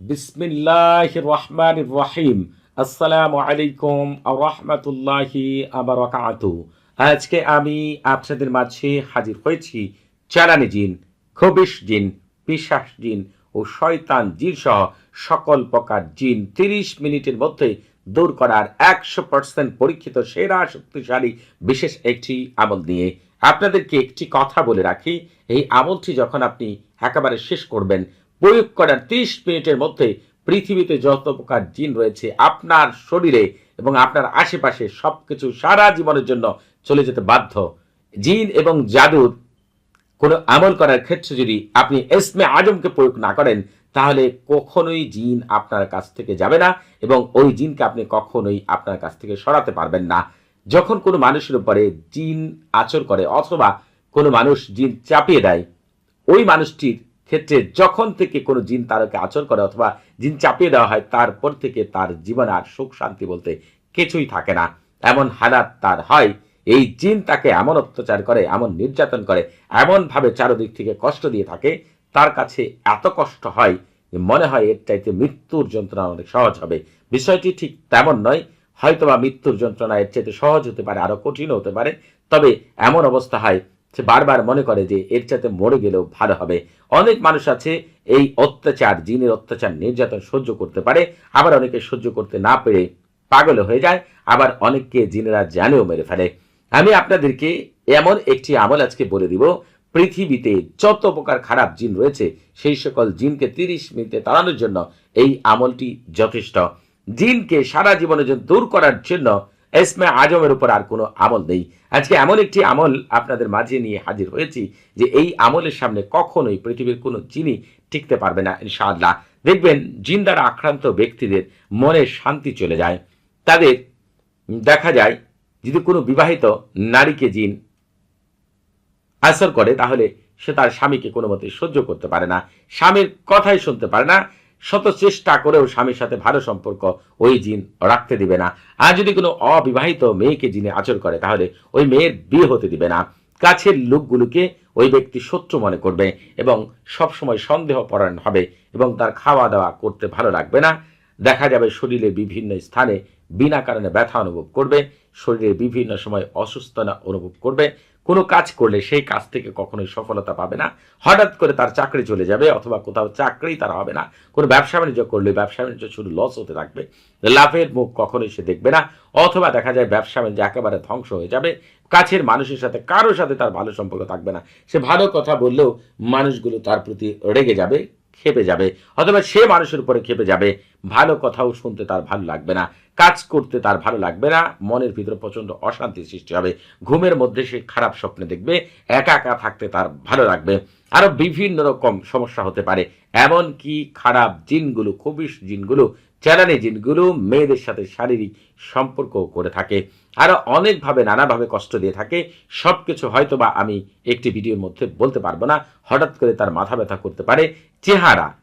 বিসমিল্লাহ রহমান রহিম আসসালামু আলাইকুম রহমতুল্লাহি আজকে আমি আপনাদের মাঝে হাজির হয়েছি চালানি জিন, খবিশ জিন পিশাস জিন ও শয়তান জিন সহ সকল প্রকার জিন তিরিশ মিনিটের মধ্যে দূর করার একশো পার্সেন্ট পরীক্ষিত, সেরা, শক্তিশালী, বিশেষ একটি আমল নিয়ে আপনাদেরকে একটি কথা বলে রাখি। এই আমলটি যখন আপনি একেবারে শেষ করবেন প্রয়োগ করার ত্রিশ মিনিটের মধ্যে পৃথিবীতে যত প্রকার জিন রয়েছে, আপনার শরীরে এবং আপনার আশেপাশে সবকিছু সারা জীবনের জন্য চলে যেতে বাধ্য। জিন এবং জাদুর কোনো আমল করার ক্ষেত্রে যদি আপনি এসমে আজমকে প্রয়োগ না করেন, তাহলে কখনোই জিন আপনার কাছ থেকে যাবে না এবং ওই জিনকে আপনি কখনোই আপনার কাছ থেকে সরাতে পারবেন না। যখন কোনো মানুষের উপরে জিন আচর করে অথবা কোনো মানুষ জিন চাপিয়ে দেয়, ওই মানুষটির ক্ষেত্রে যখন থেকে কোনো জিন তারকে আচর করে অথবা জিন চাপিয়ে দেওয়া হয়, তারপর থেকে তার জীবনে আর সুখ শান্তি বলতে কিছুই থাকে না। এমন হালাত তার হয়, এই জিন তাকে এমন অত্যাচার করে, এমন নির্যাতন করে, এমনভাবে চারদিক থেকে কষ্ট দিয়ে থাকে, তার কাছে এত কষ্ট হয় যে মনে হয় এর চাইতে মৃত্যুর যন্ত্রণা অনেক সহজ হবে। বিষয়টি ঠিক তেমন নয়, হয়তোবা মৃত্যুর যন্ত্রণা এর চাইতে সহজ হতে পারে, আরও কঠিন হতে পারে, তবে এমন অবস্থা হয় সে বারবার মনে করে যে এর চাইতে মরে গেলেও ভালো হবে। অনেক মানুষ আছে এই অত্যাচার, জিনের অত্যাচার নির্যাতন সহ্য করতে পারে, আবার অনেকে সহ্য করতে না পেরে পাগল হয়ে যায়, আবার অনেককে জিনেরা জানেও মেরে ফেলে। আমি আপনাদেরকে এমন একটি আমল আজকে বলে দিব, পৃথিবীতে যত প্রকার খারাপ জিন রয়েছে, সেই সকল জিনকে তিরিশ মিনিটে তাড়ানোর জন্য এই আমলটি যথেষ্ট। জিনকে সারা জীবনের জন্য দূর করার জন্য এসমে আজমের উপর আর কোনো আমল নেই। আজকে এমন একটি আমল আপনাদের মাঝে নিয়ে হাজির হয়েছি যে এই আমলের সামনে কখনোই পৃথিবীর কোনো জিনই টিকতে পারবে না, ইনশাআল্লাহ। দেখবেন জিন দ্বারা আক্রান্ত ব্যক্তিদের মনে শান্তি চলে যায়। তাদের দেখা যায়, যদি কোনো বিবাহিত নারীকে জিন আসর করে, তাহলে সে তার স্বামীকে কোনো মতে সহ্য করতে পারে না। স্বামীর কথাই শুনতে পারে না শত চেষ্টা করেও স্বামীর সাথে ভালো সম্পর্ক ওই জিন রাখতে দিবে না। আর যদি কোনো অবিবাহিত মেয়েকে জিনে আচর করে, তাহলে ওই মেয়ের বিয়ে হতে দিবে না। কাছের লোকগুলোকে ওই ব্যক্তি শত্রু মনে করবে এবং সবসময় সন্দেহ পরায়ণ হবে এবং তার খাওয়া দাওয়া করতে ভালো লাগবে না। দেখা যাবে শরীরে বিভিন্ন স্থানে বিনা কারণে ব্যথা অনুভব করবে, শরীরে বিভিন্ন সময় অসুস্থতা অনুভব করবে কোনো কাজ করলে সেই কাজ থেকে কখনোই সফলতা পাবে না। হঠাৎ করে তার চাকরি চলে যাবে অথবা কোথাও চাকরি তার হবে না। কোনো ব্যবসা বাণিজ্য করলে ব্যবসা বাণিজ্য শুধু লস হতে থাকবে। লাভের মুখ কখনোই সে দেখবে না। অথবা দেখা যায় ব্যবসা বাণিজ্য একেবারে ধ্বংস হয়ে যাবে। কাছের মানুষের সাথে কারোর সাথে তার ভালো সম্পর্ক থাকবে না। সে ভালো কথা বললেও মানুষগুলো তার প্রতি রেগে যাবে। খেপে যাবে, অথবা সে মানুষের উপরে খেপে যাবে। ভালো কথাও শুনতে তার ভালো লাগবে না, কাজ করতে তার ভালো লাগবে না, মনের ভিতরে প্রচণ্ড অশান্তি সৃষ্টি হবে। ঘুমের মধ্যে সে খারাপ স্বপ্নে দেখবে, একা একা থাকতে তার ভালো লাগবে। আরও বিভিন্ন রকম সমস্যা হতে পারে এমন কি খারাপ জিনগুলো, খুবই জিনগুলো চ্যালানি জিনগুলো মেয়েদের সাথে শারীরিক সম্পর্ক করে থাকে। আরও অনেকভাবে, নানাভাবে কষ্ট দিয়ে থাকে। সব সবকিছু হয়তোবা আমি একটি ভিডিওর মধ্যে বলতে পারব না। হঠাৎ করে তার মাথা ব্যথা করতে পারে। চেহারা।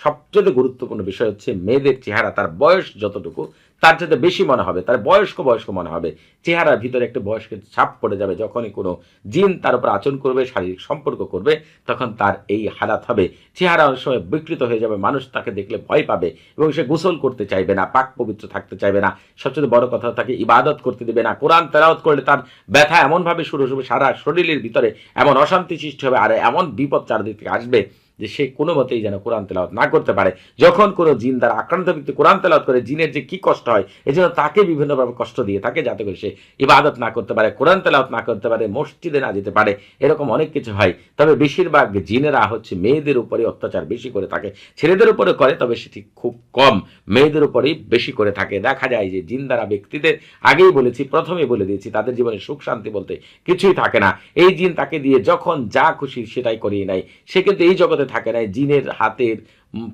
সবচেয়ে গুরুত্বপূর্ণ বিষয় হচ্ছে মেয়েদের চেহারা, তার বয়স যতটুকু তার যাতে বেশি মনে হবে, তার বয়স্ক বয়স্ক মনে হবে। চেহারার ভিতরে একটা বয়স্কের ছাপ পড়ে যাবে, যখনই কোনো জিন তার উপর আচরণ করবে, শারীরিক সম্পর্ক করবে, তখন তার এই হালাত হবে। চেহারা অনেক সময় বিকৃত হয়ে যাবে, মানুষ তাকে দেখলে ভয় পাবে এবং সে গোসল করতে চাইবে না, পাক পবিত্র থাকতে চাইবে না, সবচেয়ে বড় কথা তাকে ইবাদত করতে দেবে না, কোরআন তেলাওয়াত করলে তার ব্যথা এমনভাবে শুরু হবে, সারা শরীরের ভিতরে এমন অশান্তি সৃষ্টি হবে, আর এমন বিপদ চারদিক থেকে আসবে যে সে কোনো মতেই যেন কোরআন তেলাওয়াত না করতে পারে। যখন কোনো জিন দ্বারা আক্রান্ত ব্যক্তি কোরআন তেলাওয়াত করে, জিনের যে কি কষ্ট হয় এই জন্য তাকে বিভিন্নভাবে কষ্ট দিয়ে থাকে যাতে করে সে ইবাদত না করতে পারে, কোরআন তেলাওয়াত না করতে পারে, মসজিদে না যেতে পারে, এরকম অনেক কিছু হয়। তবে বেশিরভাগ জিনেরা হচ্ছে মেয়েদের উপরে অত্যাচার বেশি করে থাকে। ছেলেদের উপরে করে, তবে সেটি খুব কম। মেয়েদের উপরেই বেশি করে থাকে। দেখা যায় যে জিন দ্বারা ব্যক্তিদের আগেই বলেছি প্রথমে বলে দিয়েছি, তাদের জীবনে সুখ শান্তি বলতে কিছুই থাকে না। এই জিন তাকে দিয়ে যখন যা খুশি সেটাই করিয়ে নেয়। সে কিন্তু এই জগতে থাকে না জিনের হাতের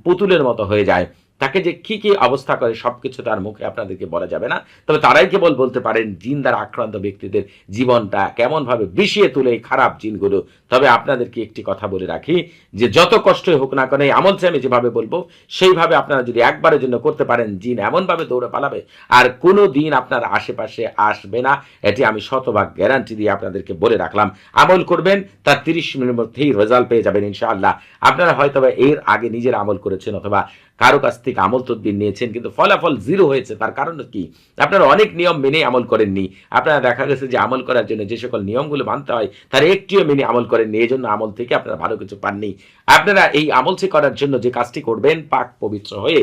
পুতুলের মতো হয়ে যায়। তাকে যে কি কি অবস্থা করে সবকিছু তার মুখে আপনাদেরকে বলা যাবে না। তবে তারাই কেবল বলতে পারেন জিন দ্বারা আক্রান্ত ব্যক্তিদের জীবনটা কেমনভাবে বিষিয়ে তুলে এই খারাপ জিনগুলো। তবে আপনাদেরকে একটি কথা বলে রাখি, যে যত কষ্টই হোক না কেন, এই আমল আমি যেভাবে বলব, সেইভাবে আপনারা যদি একবারের জন্য করতে পারেন, জিন এমনভাবে দৌড়ে পালাবে, আর কোনো দিন আপনার আশেপাশে আসবে না। এটি আমি শতভাগ গ্যারান্টি দিয়ে আপনাদেরকে বলে রাখলাম। আমল করবেন, তার তিরিশ মিনিটের মধ্যেই রেজাল্ট পেয়ে যাবেন ইনশাআল্লাহ। আপনারা হয়তো এর আগে নিজের আমল করেছেন অথবা কারও কাছ থেকে আমল তদ্বির নিয়েছেন, কিন্তু ফলাফল জিরো হয়েছে। তার কারণ কি? আপনারা অনেক নিয়ম মেনে আমল করেননি। আপনারা দেখা গেছে যে আমল করার জন্য যে সকল নিয়মগুলো মানতে হয়, তার একটিও মেনে আমল করেননি। এই জন্য আমল থেকে আপনারা ভালো কিছু পাননি। আপনারা এই আমলটি করার জন্য যে কাজটি করবেন, পাক পবিত্র হয়ে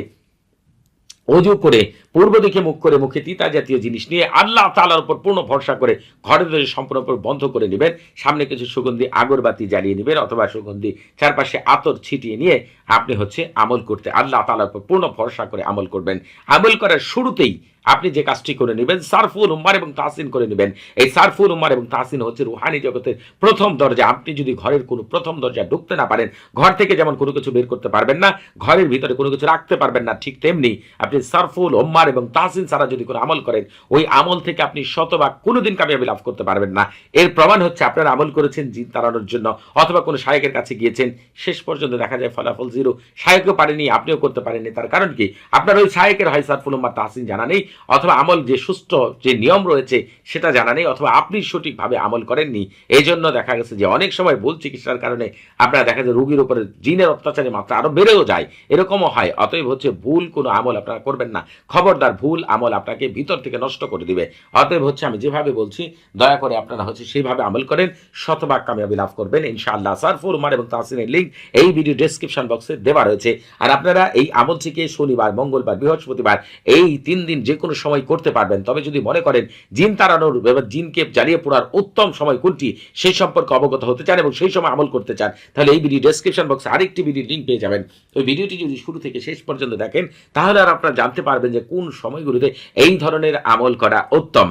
অজু করে, পূর্ব দিকে মুখ করে, মুখে তিতা জাতীয় জিনিস নিয়ে আল্লাহ তালার উপর পূর্ণ ভরসা করে ঘরের ধরে সম্পূর্ণ উপর বন্ধ করে নেবেন। সামনে কিছু সুগন্ধি আগরবাতি জ্বালিয়ে নেবেন অথবা সুগন্ধি চারপাশে আতর ছিটিয়ে নিয়ে আপনি হচ্ছে আমল করতে আল্লাহ তালার উপর পূর্ণ ভরসা করে আমল করবেন। আমল করার শুরুতেই আপনি যে কাজটি করে নেবেন, সারফুল উম্মার এবং তাহসিন করে নেবেন। এই সারফুল উম্মার এবং তাহসিন হচ্ছে রুহানি জগতের প্রথম দরজা। আপনি যদি ঘরের কোনো প্রথম দরজা ঢুকতে না পারেন, ঘর থেকে যেমন কোনো কিছু বের করতে পারবেন না, ঘরের ভিতরে কোনো কিছু রাখতে পারবেন না, ঠিক তেমনি আপনি সারফুল উম্মার এবং তাহসিন ছাড়া যদি কোনো আমল করেন, ওই আমল থেকে আপনি শতভাগ কোনোদিন কামিয়াবি লাভ করতে পারবেন না। এর প্রমাণ হচ্ছে আপনারা আমল করেছেন জিন তাড়ানোর জন্য, অথবা কোনো শায়কের কাছে গিয়েছেন, শেষ পর্যন্ত দেখা যায় ফলাফল জিরো। শায়কও পারেনি, আপনিও করতে পারেননি। তার কারণ কি? আপনার ওই শায়কের হয় সারফুল উম্মার তাহসিন জানা নেই। অথবা আমল যে সুস্থ যে নিয়ম রয়েছে সেটা জানা নেই অথবা আপনি সঠিকভাবে আমল করেননি এই জন্য দেখা গেছে যে অনেক সময় ভুল চিকিৎসার কারণে আপনারা দেখা যায় রোগীর উপরে জিনের অত্যাচারের মাত্রা আরও বেড়েও যায়। এরকমও হয়, অতএব হচ্ছে ভুল কোনো আমল আপনারা করবেন না। খবরদার ভুল আমল আপনাকে ভিতর থেকে নষ্ট করে দিবে। অতএব হচ্ছে আমি যেভাবে বলছি, দয়া করে আপনারা হচ্ছে সেইভাবে আমল করেন, শতভাগ কামিয়াবি লাভ করবেন। ইনশাআল্লাহ, সারফুর উমার এবং তাহসিনের লিঙ্ক এই ভিডিও ডেসক্রিপশন বক্সে দেওয়া রয়েছে। আর আপনারা এই আমলটিকে শনিবার, মঙ্গলবার, বৃহস্পতিবার এই তিন দিন যে কোনো সময় করতে পারবেন। তবে যদি মনে করেন জিন তাড়ানোর এবার জিনকে জ্বালিয়ে পড়ার উত্তম সময় কোনটি সেই সম্পর্কে অবগত হতে চান এবং সেই সময় আমল করতে চান, তাহলে এই ভিডিও ডেসক্রিপশন বক্সে আরেকটি ভিডিও লিঙ্ক পেয়ে যাবেন। ওই ভিডিওটি যদি শুরু থেকে শেষ পর্যন্ত দেখেন, তাহলে আর আপনারা জানতে পারবেন যে কোন সময়গুলোতে এই ধরনের আমল করা উত্তম।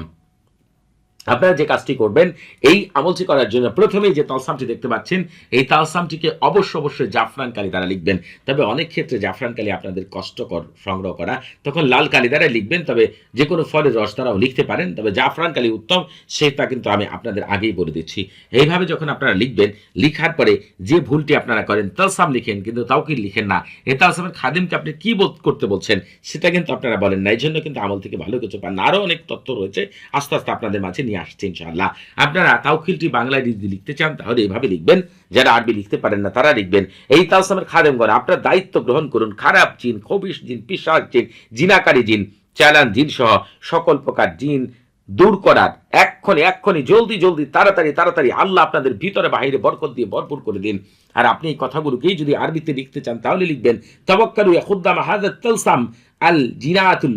আপনারা যে কাজটি করবেন, এই আমলটি করার জন্য প্রথমেই যে তালসামটি দেখতে পাচ্ছেন, এই তালসামটিকে অবশ্য অবশ্যই জাফরান কালি দ্বারা লিখবেন। তবে অনেক ক্ষেত্রে জাফরান কালি আপনাদের কষ্টকর সংগ্রহ করা, তখন লাল কালি দ্বারা লিখবেন, তবে যে কোনো ফলের রস দ্বারাও লিখতে পারেন, তবে জাফরান কালি উত্তম, সেটা কিন্তু আমি আপনাদের আগেই বলে দিচ্ছি। এইভাবে যখন আপনারা লিখবেন, লিখার পরে যে ভুলটি আপনারা করেন, তালসাম লিখেন, কিন্তু তাও কি লিখেন না। এই তালসামের খাদিমকে আপনি কি করতে বলছেন, সেটা কিন্তু আপনারা বলেন না। এই জন্য কিন্তু আমল থেকে ভালো কিছু পান আরও অনেক তথ্য রয়েছে, আস্তে আস্তে আপনাদের মাঝে নিয়ে আসছে, ইনশাআল্লাহ। আপনারা তাওকিলটি বাংলায় যদি লিখতে চান, তাহলে এইভাবে লিখবেন। যারা আরবি লিখতে পারেন না, তারা লিখবেন, এই তালসামের খাদেমগণ আপনার দায়িত্ব গ্রহণ করুন। খারাপ জিন খবিস জিন পিসাক জিন, জিনাকারী জিন, চালান জিন সহ সকল প্রকার জিন দূর করার। এক্ষণে এক্ষণে, জলদি জলদি, তাড়াতাড়ি তাড়াতাড়ি আল্লাহ আপনাদের ভিতরে বাহিরে বরকত দিয়ে ভরপুর করে দিন। আর আপনি এই কথাগুলোকেই যদি আরবিতে লিখতে চান, তাহলে লিখবেন তবক্কালু খুদ্দাম হাজার তালসাম আল জিনাতুল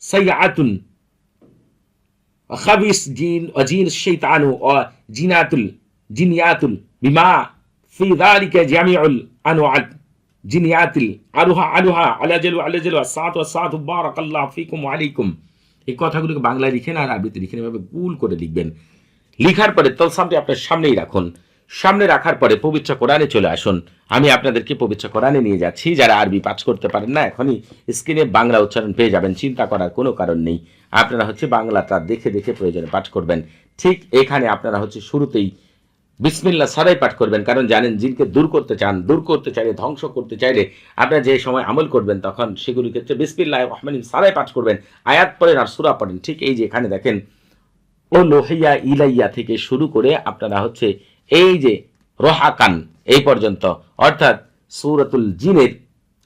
সাইয়াতুন খাবিস জিন অজিন শৈতানু অ জিনাতুল জিনিয়াতুল বিমা ফি যালিকা জামিউল আনওয়াত জিনিয়াতুল আরুহা আরুহা আলাজালু আলাজালু সাত ও সাত বারাকাল্লাহ ফিকুম আলাইকুম এই কথাগুলোকে বাংলায় লিখেন আর আরবিতে লিখেন। এভাবে গুল করে লিখবেন। লিখার পরে তলসামটি আপনার সামনেই রাখুন। সামনে রাখার পরে পবিত্র কোরআনে চলে আসুন। আমি আপনাদেরকে পবিত্র কোরআনে নিয়ে যাচ্ছি। যারা আরবি পাঠ করতে পারেন না, এখনই স্ক্রিনে বাংলা উচ্চারণ পেয়ে যাবেন। চিন্তা করার কোনো কারণ নেই। আপনারা হচ্ছে বাংলাটা দেখে দেখে প্রয়োজনে পাঠ করবেন। ঠিক এখানে আপনারা হচ্ছে শুরুতেই বিসমিল্লা সারাই পাঠ করবেন। কারণ জানেন, জিনকে দূর করতে চান, দূর করতে চাইলে, ধ্বংস করতে চাইলে আপনারা যে সময় আমল করবেন, তখন সেগুলির ক্ষেত্রে বিসমিল্লাহ রহমান সারাই পাঠ করবেন। আয়াত পড়েন আর সুরা পড়েন। ঠিক এই যে এখানে দেখেন, ও লোহিয়া ইলাইয়া থেকে শুরু করে আপনারা হচ্ছে এই যে রোহাকান এই পর্যন্ত, অর্থাৎ সুরাতুল জিনের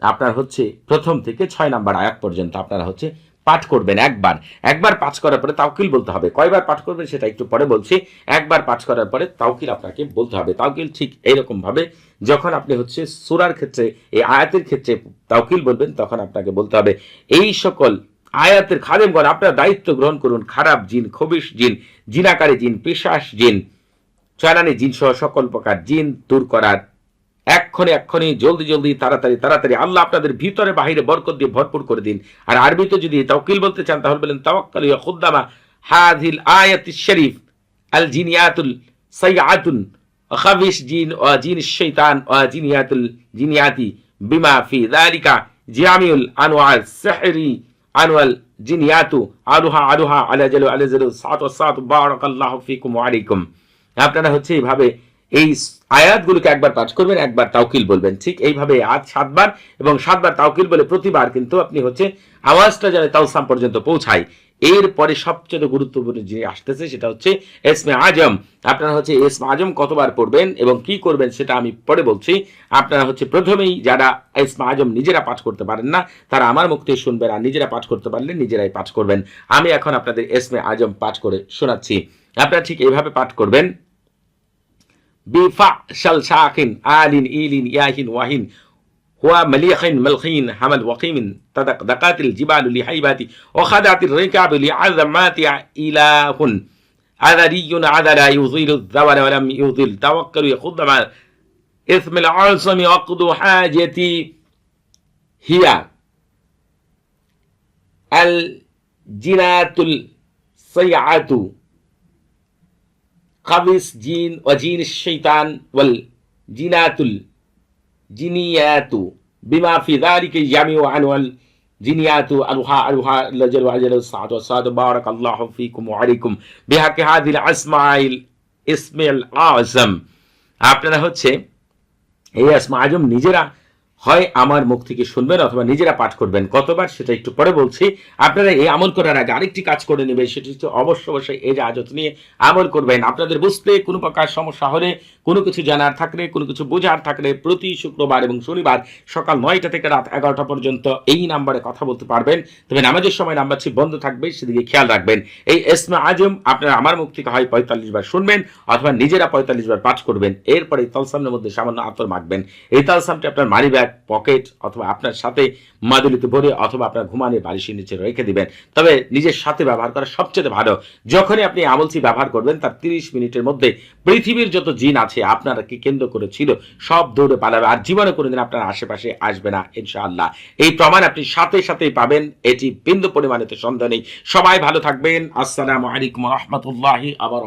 আপনার হচ্ছে প্রথম থেকে ছয় নাম্বার আয়াত পর্যন্ত আপনারা হচ্ছে পাঠ করবেন একবার। একবার পাঠ করার পরে তাওকিল বলতে হবে। কয়বার পাঠ করবেন সেটা একটু পরে বলছি। একবার পাঠ করার পরে তাওকিল আপনাকে বলতে হবে। তাওকিল ঠিক এইরকম ভাবে যখন আপনি হচ্ছে সুরার ক্ষেত্রে, এই আয়াতের ক্ষেত্রে তাওকিল বলবেন, তখন আপনাকে বলতে হবে, এই সকল আয়াতের খাদেমগণ, আপনার দায়িত্ব গ্রহণ করুন। খারাপ জিন খবিস জিন, জিনাকারী জিন পিশাস জিন চালানি জিন সহ সকল প্রকার জিন দূর করার এক্ষণে এক্ষণে জলদি জলদি তাড়াতাড়ি তাড়াতাড়ি আল্লাহ আপনাদের ভিতরে বাহিরে বরকত দিয়ে ভরপুর করে দিন। আর আরবিতে যদি তাওকিল বলতে চান, তাহলে বলেন, তাওয়াক্কাল ইয়া খুদ্দামা হাযিল আয়াতিশ শরীফ আল জিনিয়াতুল সাইয়াতুন খাবিস জিন ও জিন শাইতান ও জিনিয়াতুল জিনিয়াতি বিমা ফি যালিকা জিয়ামিউল আনোয়ার সেহরি আনোয়াল জিনিয়াতু আলুহা আলুহা আলাজালু আলাজালু সাত সাত বারাকাল্লাহু ফিকুম ওয়া আলাইকুম। আপনারা হচ্ছে এইভাবে এই আয়াতগুলোকে একবার পাঠ করবেন, একবার তাওকিল বলবেন। ঠিক এইভাবে আজ সাতবার এবং সাতবার তাওকিল বলে প্রতিবার কিন্তু আপনি হচ্ছে আওয়াজটা যেন তাওসাম পর্যন্ত পৌঁছায়। এরপরে সবচেয়ে গুরুত্বপূর্ণ যে আসতেছে সেটা হচ্ছে এসমে আজম। আপনারা হচ্ছে এসমে আজম কতবার পড়বেন এবং কি করবেন সেটা আমি পরে বলছি। আপনারা হচ্ছে প্রথমেই যারা এসমে আজম নিজেরা পাঠ করতে পারেন না, তারা আমার থেকে শুনবেন আর নিজেরা পাঠ করতে পারলে নিজেরাই পাঠ করবেন। আমি এখন আপনাদের এসমে আজম পাঠ করে শোনাচ্ছি। আপনারা ঠিক এইভাবে পাঠ করবেন بفعشل شاخن آل إيل ياهن واهن هو مليخ ملخين حمل وقيم تدق دقات الجبال لحيبات وخدعت الركاب لعظمات إله عذري عذر يظيل الذول ولم يظل توكل يخض مع إثم العاصم وقض حاجتي هي الجنات الصيعة خبيث جين وجين الشيطان والجينات الجنيات بما في ذلك الجميع عن والجنيات ألوها ألوها الجل وعجل الصعد والصاد بارك الله فيكم وعليكم بحق هذه الأسماء الاسم الأعظم আপনারা হচ্ছে এই আসমা আজম নিজেরা হয় আমার মুখ থেকে শুনবেন অথবা নিজেরা পাঠ করবেন। কতবার সেটা একটু পরে বলছি। আপনারা এই আমল করার আগে আরেকটি কাজ করে নেবেন, সেটি হচ্ছে অবশ্য অবশ্যই এই আজত নিয়ে আমল করবেন। আপনাদের বুঝতে কোনো প্রকার সমস্যা হলে, কোনো কিছু জানার থাকলে, কোনো কিছু বোঝার থাকলে প্রতি শুক্রবার এবং শনিবার সকাল নয়টা থেকে রাত এগারোটা পর্যন্ত এই নাম্বারে কথা বলতে পারবেন। তবে নামাজের সময় নাম্বার নাম্বারটি বন্ধ থাকবে, সেদিকে খেয়াল রাখবেন। এই এসমা আজম আপনারা আমার মুখ থেকে হয় পঁয়তাল্লিশ বার শুনবেন অথবা নিজেরা পঁয়তাল্লিশ বার পাঠ করবেন। এরপরে তালসামের মধ্যে সামান্য আতর মাখবেন। এই তালসামটি আপনার মানি ব্যাগ পকেট অথবা আপনার সাথে মাদুলিতে ভরে অথবা আপনার ঘুমানোর বালিশের নিচে রেখে দিবেন। তবে নিজের সাথে ব্যবহার করা সবচেয়ে ভালো। যখনই আপনি আমলটি ব্যবহার করবেন, তার তিরিশ মিনিটের মধ্যে পৃথিবীর যত জিন আছে আপনারা কি কেন্দ্র করে ছিল, সব দৌড়ে পালাবে। আর জীবনে কোনোদিন আপনার আশেপাশে আসবে না, ইনশাআল্লাহ। এই প্রমাণ আপনি সাথে সাথেই পাবেন। এটি বিন্দু পরিমাণেতে সন্দেহ নেই। সবাই ভালো থাকবেন। আসসালামু আলাইকুম রহমতুল্লাহি আবার